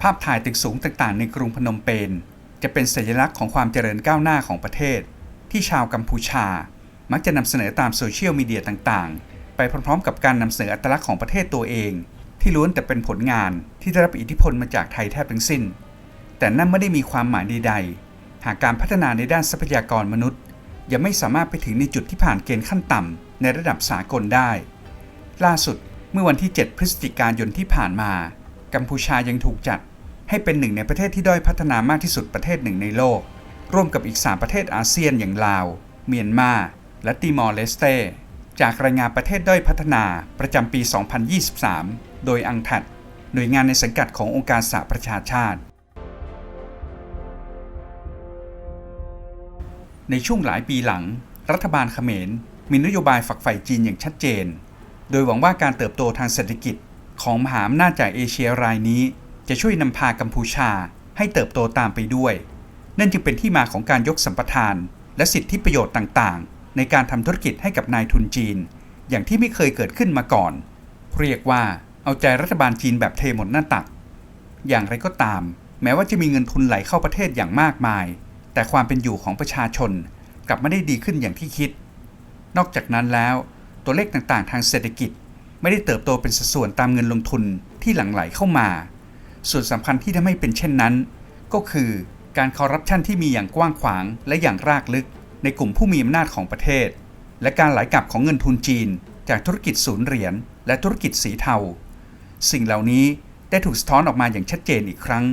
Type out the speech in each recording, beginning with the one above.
ภาพถ่ายตึกสูงต่างๆ ในกรุงพนมเปญจะเป็นสัญลักษณ์ของความเจริญก้าวหน้าของประเทศ ที่ชาวกัมพูชา มักจะนำเสนอตามโซเชียลมีเดียต่างๆ ไปพร้อมๆ กับการนำเสนออัตลักษณ์ของประเทศตัวเอง ที่ล้วนแต่เป็นผลงานที่ได้รับอิทธิพลมาจากไทยแทบทั้งสิ้น แต่นั่นไม่ได้มีความหมายใดๆหากการพัฒนาในด้านทรัพยากรมนุษย์ ยังไม่สามารถไปถึงในจุดที่ผ่านเกณฑ์ขั้นต่ำในระดับสากลได้ ล่าสุดเมื่อวันที่ 7 พฤศจิกายนที่ผ่านมา กัมพูชายังถูกจัด ให้เป็นหนึ่งในประเทศที่ด้อยพัฒนามากที่สุดประเทศหนึ่งในโลก ร่วมกับอีก 3 ประเทศอาเซียนอย่างลาว เมียนมา และติมอร์เลสเต จากรายงานประเทศด้อยพัฒนาประจำปี 2023 โดยอังทัดหน่วยงานในสังกัดขององค์การสหประชาชาติ ในช่วงหลายปีหลัง รัฐบาลเขมร มีนโยบายฝักใฝ่จีนอย่างชัดเจน โดยหวังว่าการเติบโตทางเศรษฐกิจของมหาอำนาจจากเอเชียรายนี้ จะช่วยนำพากัมพูชาให้เติบโตตามไปด้วย นั่นจึงเป็นที่มาของการยกสัมปทาน และสิทธิประโยชน์ต่างๆ ในการทำธุรกิจให้กับนายทุนจีน อย่างที่ไม่เคยเกิดขึ้นมาก่อน เรียกว่าเอาใจรัฐบาลจีนแบบเทหมดหน้าตัก อย่างไรก็ตาม แม้ว่าจะมีเงินทุนไหลเข้าประเทศอย่างมากมาย แต่ความเป็นอยู่ของประชาชนกลับไม่ได้ดีขึ้นอย่างที่คิด นอกจากนั้นแล้ว ตัวเลขต่างๆ ทางเศรษฐกิจ ไม่ได้เติบโตเป็นสัดส่วนตามเงินลงทุนที่หลั่งไหลเข้ามา ส่วนสำคัญที่ทำให้เป็นเช่นนั้น ก็คือการคอร์รัปชันที่มีอย่างกว้างขวางและอย่างรากลึก ในกลุ่มผู้มีอำนาจของประเทศ และการไหลกลับของเงินทุนจีน จากธุรกิจศูนย์เหรียญและธุรกิจสีเทา สิ่งเหล่านี้ได้ถูกสะท้อนออกมาอย่างชัดเจนอีกครั้ง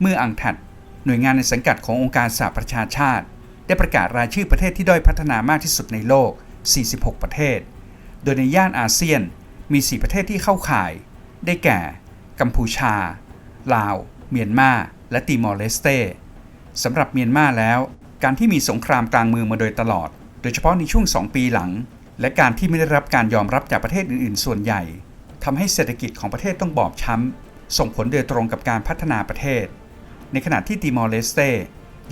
เมื่ออังถัด หน่วยงานในสังกัดขององค์การสหประชาชาติ ได้ประกาศรายชื่อประเทศที่ด้อยพัฒนามากที่สุดในโลก 46 ประเทศ โดยในย่านอาเซียนมี 4 ประเทศที่เข้าข่าย ได้แก่ กัมพูชา ลาว เมียนมา และติมอร์เลสเตสำหรับเมียนมาแล้ว การที่มีสงครามกลางเมืองมาโดยตลอด โดยเฉพาะในช่วง 2 ปีหลัง และการที่ไม่ได้รับการยอมรับจากประเทศอื่น ๆ ส่วนใหญ่ทำให้เศรษฐกิจของประเทศต้องบอบช้ำ ส่งผลโดยตรงกับการพัฒนาประเทศ ในขณะที่ติมอร์เลสเต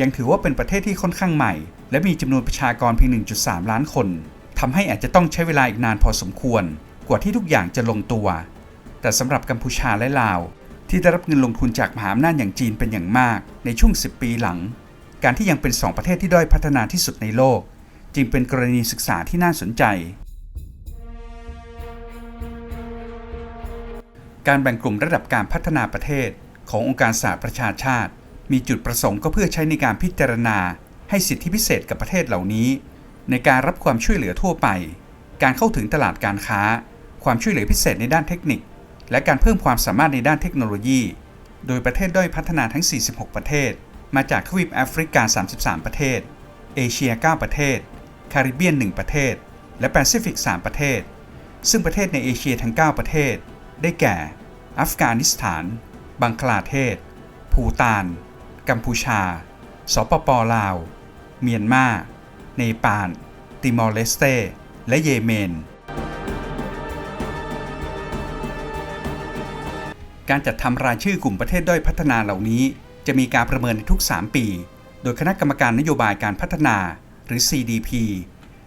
ยังถือว่าเป็นประเทศที่ค่อนข้างใหม่ และมีจำนวนประชากรเพียง 1.3 ล้านคนทำให้อาจจะต้องใช้เวลาอีกนานพอสมควร กว่าที่ทุกอย่างจะลงตัว แต่สำหรับกัมพูชาและลาว ที่ได้รับเงินลงทุนจากมหาอำนาจอย่างจีนเป็นอย่างมาก ในช่วง 10 ปีหลัง การที่ยังเป็น 2 ประเทศที่ด้อยพัฒนาที่สุดในโลก จึงเป็นกรณีศึกษาที่น่าสนใจ การแบ่งกลุ่มระดับการพัฒนาประเทศขององค์การสหประชาชาติ มีจุดประสงค์ก็เพื่อใช้ในการพิจารณา ให้สิทธิพิเศษกับประเทศเหล่านี้ ในการรับความช่วยเหลือทั่วไป การเข้าถึงตลาดการค้า ความช่วยเหลือพิเศษในด้านเทคนิค และการเพิ่มความสามารถในด้านเทคโนโลยี โดยประเทศด้อยพัฒนาทั้ง 46 ประเทศ มาจากทวีปแอฟริกา 33 ประเทศ เอเชีย 9 ประเทศ คาริบเบียน 1 ประเทศ และแปซิฟิก 3 ประเทศ ซึ่งประเทศในเอเชียทั้ง 9 ประเทศ ได้แก่ อัฟกานิสถาน บังคลาเทศ ภูตาน กัมพูชา สปปลาว เมียนมา เนปาล ติมอร์เลสเต และเยเมน การจัดทำรายชื่อกลุ่มประเทศด้อยพัฒนาเหล่านี้ จะมีการประเมินในทุก 3 ปี โดยคณะกรรมการนโยบายการพัฒนา หรือ CDP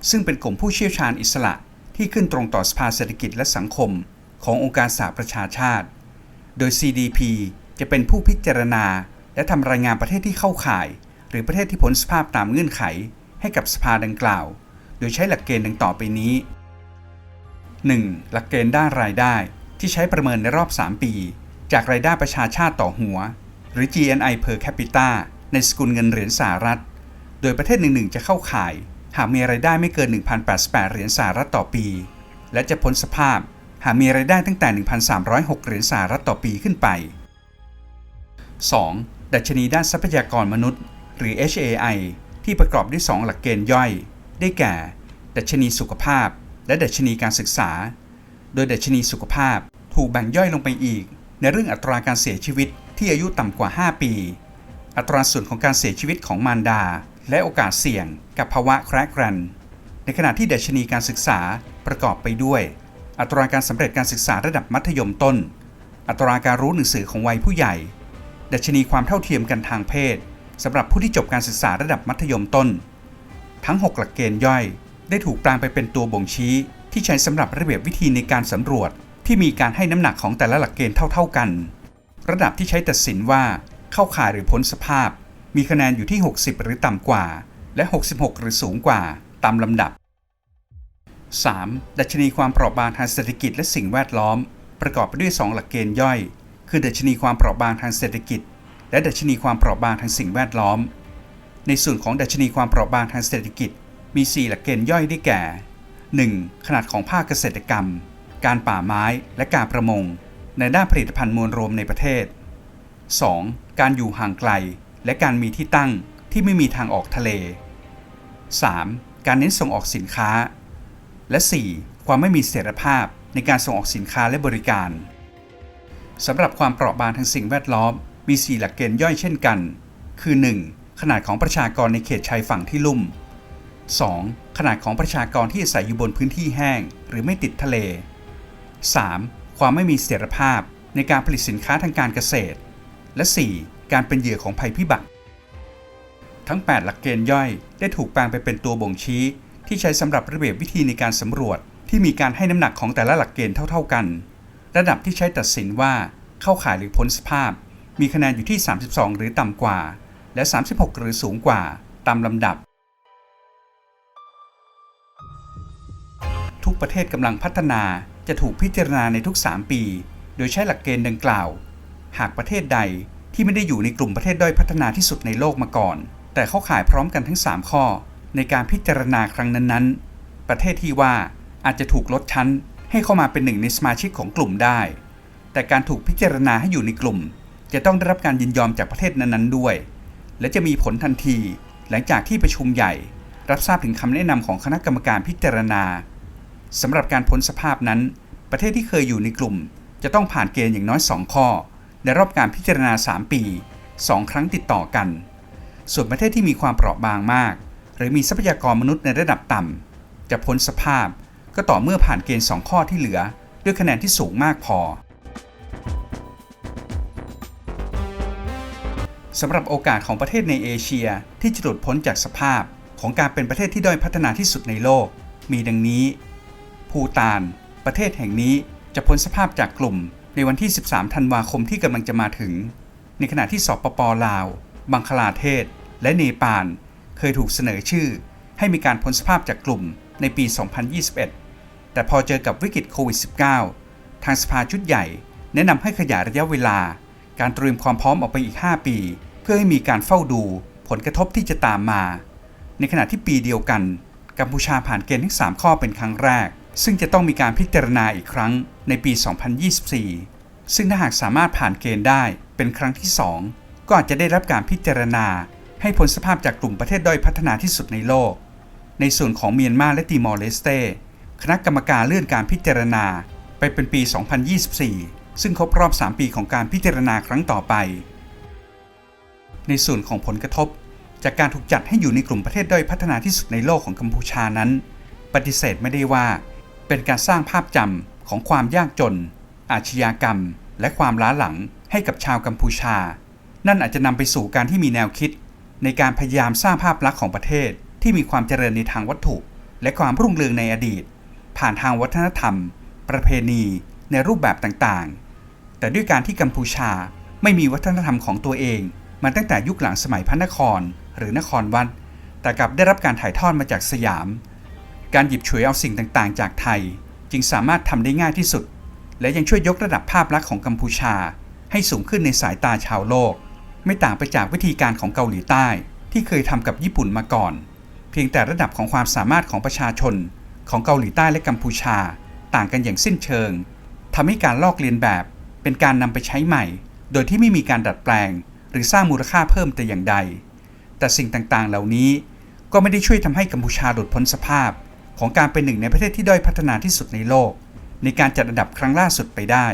ซึ่งเป็นกลุ่มผู้เชี่ยวชาญอิสระ ที่ขึ้นตรงต่อสภาเศรษฐกิจและสังคม ขององค์การสหประชาชาติ โดย CDP จะเป็นผู้พิจารณา และทำรายงานประเทศที่เข้าข่าย หรือประเทศที่พ้นสภาพตามเงื่อนไข ให้กับสภาดังกล่าว โดยใช้หลักเกณฑ์ดังต่อไปนี้ 1. หลักเกณฑ์ด้านรายได้ที่ใช้ประเมินในรอบ 3 ปี จากรายได้ประชาชาติต่อหัว หรือ GNI per capita ในสกุลเงินเหรียญสหรัฐ โดยประเทศหนึ่งๆจะเข้าข่าย หากมีรายได้ไม่เกิน 1,088 เหรียญสหรัฐต่อปี และจะพ้นสภาพ หากมีรายได้ตั้งแต่ 1,306 เหรียญสหรัฐต่อปีขึ้นไป 2. ดัชนีด้านทรัพยากรมนุษย์ หรือ HAI ที่ประกอบด้วย 2 หลักเกณฑ์ย่อย ได้แก่ ดัชนีสุขภาพ และดัชนีการศึกษา โดยดัชนีสุขภาพถูกแบ่งย่อยลงไปอีก ในเรื่องอัตราการเสียชีวิตที่อายุต่ำกว่า 5 ปี อัตราส่วนของการเสียชีวิตของมารดา และโอกาสเสี่ยงกับภาวะแครกรนในขณะที่ดัชนีการศึกษาประกอบไปด้วย อัตราการสำเร็จการศึกษาระดับมัธยมต้น อัตราการรู้หนังสือของวัยผู้ใหญ่ ดัชนีความเท่าเทียมกันทางเพศสำหรับผู้ที่จบการศึกษาระดับมัธยมต้น ทั้ง 6 หลักเกณฑ์ย่อย ได้ถูกแปลงไปเป็นตัวบ่งชี้ที่ใช้สำหรับระเบียบวิธีในการสำรวจ ที่มีการให้น้ำหนักของแต่ละหลักเกณฑ์เท่า ๆกัน ระดับที่ใช้ตัดสินว่าเข้าข่ายหรือพ้นสภาพ มีคะแนนอยู่ที่ 60 หรือต่ำกว่า และ 66 หรือสูงกว่าตามลำดับ 3. ดัชนีความเปราะบางทางเศรษฐกิจและสิ่งแวดล้อม ประกอบไปด้วย 2 หลักเกณฑ์ย่อย คือดัชนีความเปราะบางทางเศรษฐกิจ และดัชนีความเปราะบางทางสิ่งแวดล้อม ในส่วนของดัชนีความเปราะบางทางเศรษฐกิจ มี 4 หลักเกณฑ์ย่อยได้แก่ 1. ขนาดของภาคเกษตรกรรม การป่าไม้และการประมง ในด้านผลิตภัณฑ์มวลรวมในประเทศ 2. การอยู่ห่างไกล และการมีที่ตั้งที่ไม่มีทางออกทะเล 3. การเน้นส่งออกสินค้า และ 4. ความไม่มีเสถียรภาพในการส่งออกสินค้าและบริการสำหรับความเปราะบางทางสิ่งแวดล้อมมี 4 หลักเกณฑ์ย่อยเช่นกัน คือ 1. ขนาดของประชากรในเขตชายฝั่งที่ลุ่ม 2. ขนาดของประชากรที่อาศัยอยู่บนพื้นที่แห้ง หรือไม่ติดทะเล 3. ความไม่มีเสถียรภาพในการผลิตสินค้าทางการเกษตร และ 4. การเป็นเหยื่อของภัยพิบัติ ทั้ง 8 หลักเกณฑ์ย่อยได้ถูกแปลงไปเป็นตัวบ่งชี้ ที่ใช้สำหรับระเบียบวิธีในการสำรวจ ที่มีการให้น้ำหนักของแต่ละหลักเกณฑ์เท่า ๆกัน ระดับที่ใช้ตัดสินว่าเข้าข่ายหรือพ้นสภาพ มีคะแนนอยู่ที่ 32 หรือต่ำกว่า และ 36 หรือสูงกว่า ตามลำดับ ทุกประเทศกำลังพัฒนา จะถูกพิจารณาในทุก 3 ปี โดยใช้หลักเกณฑ์ดังกล่าว หากประเทศใดที่ไม่ได้อยู่ในกลุ่มประเทศด้อยพัฒนาที่สุดในโลกมาก่อน แต่เข้าข่ายพร้อมกันทั้ง 3 ข้อ ในการพิจารณาครั้งนั้นๆ ประเทศที่ว่าอาจจะถูกลดชั้น ให้เข้ามาเป็นหนึ่งในสมาชิกของกลุ่มได้ แต่การถูกพิจารณาให้อยู่ในกลุ่ม จะต้องได้รับการยินยอมจากประเทศนั้นๆด้วย และจะมีผลทันที หลังจากที่ประชุมใหญ่ รับทราบถึงคำแนะนำของคณะกรรมการพิจารณา สำหรับการพ้นสภาพนั้น ประเทศที่เคยอยู่ในกลุ่ม จะต้องผ่านเกณฑ์อย่างน้อย 2 ข้อ ในรอบการพิจารณา 3 ปี 2 ครั้งติดต่อกัน ส่วนประเทศที่มีความเปราะบางมาก หรือมีทรัพยากรมนุษย์ในระดับต่ำจะพ้นสภาพก็ต่อเมื่อผ่านเกณฑ์ 2 ข้อที่เหลือ ด้วยคะแนนที่สูงมากพอสำหรับโอกาสของประเทศในเอเชียที่จะหลุดพ้นจากสภาพของการเป็นประเทศที่ด้อยพัฒนาที่สุดในโลก มีดังนี้ ภูตาน ประเทศแห่งนี้จะพ้นสภาพจากกลุ่มในวันที่ 13 ธันวาคมที่กำลังจะมาถึง ในขณะที่สปปลาว บังคลาเทศ และเนปาล เคยถูกเสนอชื่อ ให้มีการพ้นสภาพจากกลุ่มในปี 2021 แต่พอเจอกับวิกฤตโควิด -19 ทางสภาชุดใหญ่ แนะนำให้ขยายระยะเวลา การเตรียมความพร้อมออกไปอีก 5 ปี เพื่อให้มีการเฝ้าดูผลกระทบที่จะตามมา ในขณะที่ปีเดียวกันกัมพูชาผ่านเกณฑ์ทั้ง 3 ข้อเป็นครั้งแรก ซึ่งจะต้องมีการพิจารณาอีกครั้งในปี 2024 ซึ่งถ้าหากสามารถผ่านเกณฑ์ได้เป็นครั้งที่ 2 ก็อาจจะได้รับการพิจารณา ให้พ้นสภาพจากกลุ่มประเทศด้อยพัฒนาที่สุดในโลก ในส่วนของเมียนมาและติมอร์เลสเตคณะกรรมการเลื่อนการพิจารณาไปเป็นปี 2024 ซึ่งครบรอบ 3 ปีของการพิจารณาครั้งต่อไป ในส่วนของผลกระทบ จากการถูกจัดให้อยู่ในกลุ่มประเทศด้อยพัฒนาที่สุดในโลกของกัมพูชานั้น ปฏิเสธไม่ได้ว่า เป็นการสร้างภาพจำของความยากจน อาชญากรรม และความล้าหลังให้กับชาวกัมพูชา นั่นอาจจะนำไปสู่การที่มีแนวคิด ในการพยายามสร้างภาพลักษณ์ของประเทศที่มีความเจริญในทางวัตถุ และความรุ่งเรืองในอดีต ผ่านทางวัฒนธรรม ประเพณี ในรูปแบบต่างๆ แต่ด้วยการที่กัมพูชาไม่มีวัฒนธรรมของตัวเองมาตั้งแต่ยุคหลังสมัยพระนครหรือนครวัดแต่กลับได้รับการถ่ายทอดมาจากสยาม การหยิบฉวยเอาสิ่งต่างๆ จากไทย จึงสามารถทำได้ง่ายที่สุด และยังช่วยยกระดับภาพลักษณ์ของกัมพูชา ให้สูงขึ้นในสายตาชาวโลก ไม่ต่างไปจากวิธีการของเกาหลีใต้ ที่เคยทำกับญี่ปุ่นมาก่อน เพียงแต่ระดับของความสามารถของประชาชน ของเกาหลีใต้และกัมพูชา ต่างกันอย่างสิ้นเชิงทำให้การลอกเลียนแบบเป็นการนำไปใช้ใหม่ โดยที่ไม่มีการดัดแปลง หรือสร้างมูลค่าเพิ่มแต่อย่างใด แต่สิ่งต่างๆ เหล่านี้ก็ไม่ได้ช่วยทำให้กัมพูชาหลุดพ้นสภาพ ของการเป็นหนึ่งในประเทศที่ด้อยพัฒนาที่สุดในโลก ในการจัดอันดับครั้งล่าสุดไปได้